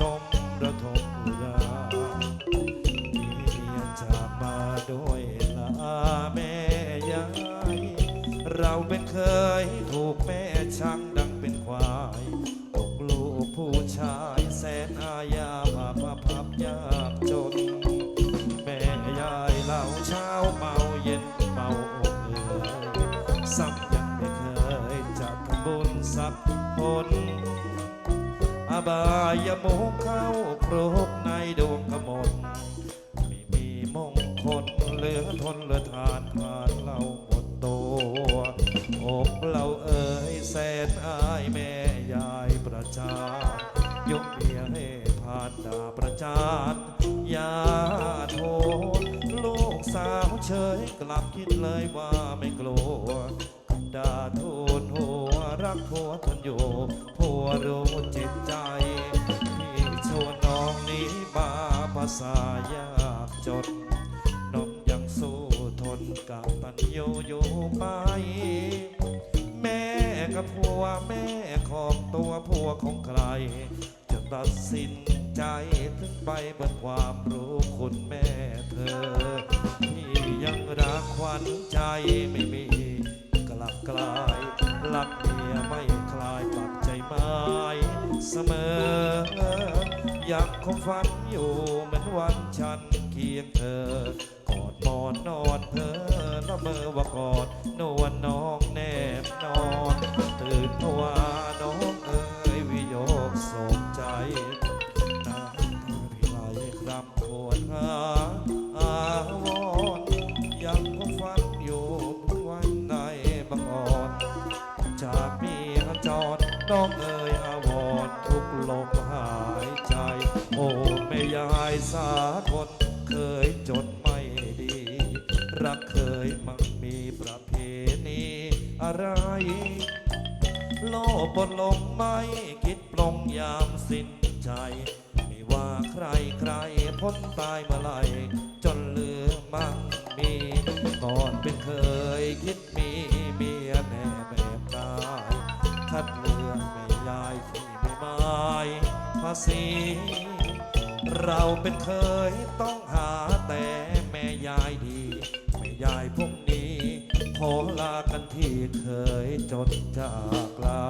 ตมระทมราเมียจากมาดยลาแม่ยาย เราเป็นเคยถูกแม่ชังดังเป็นควาย ตกลูกผู้ชายแสนอาญาภาพพับยากจน แม่ยายเราเช้าเมาเย็นเมาอกเอ่ยซ้ำยังไม่เคยจะทบุญสักคน about ายมุขเข้าครบในดวงกมลไม่มีมงคลเหลือทนเหลือทานทานเราหมดตัวอกเราเอ่ยแสนอายแม่ยายประจานยกเมียให้ผ่านดาประจานยาโทษลูกสาวเฉยกลับคิดเลยว่าไม่กลัวดาโทษหัว รักผัวทนอยู่ผัวรู้จิตใจ พี่ชวนน้องหนี้มาภาษายากจนน้องยังสู้ทนกับตันยูอยู่ไหมแม่กับผัวแม่ของตัวผัวของใคร จะตัดสินใจถึงไปบนความรู้คุณแม่เธอที่ยังรักขวัญใจไม่มีกลับกลายรัก สมอ ยังคงฝันอยู่เหมือนวันฉันเคียงเธอกอดหมอนนอนเธอละเมอว่ากอดนวลน้องแนบนอน ตื่นเพราะว่าน้องเอ๋ยวิโยกโศกใจน้ำตาพี่ไหลครำปวดหาอาวรณ์ยังคงฝันอยู่เมื่อวันในบังอ่อนจากมีขจรน้องเอ๋ อะไร โลภบนลงไม่คิดปลงยามสิ้นใจ ไม่ว่าใครใครพ้นตายเมื่อไหรจนเหลือมั่งมีก่อนเป็นเคยคิดมีเมียแน่แบบตายคัดเลือกไม่ยายที่ไม่มายภาษีเราเป็นเคยต้องหาแต่แม่ยายดี แม่ยายพวก ขอลากันที่เคยจดจากลา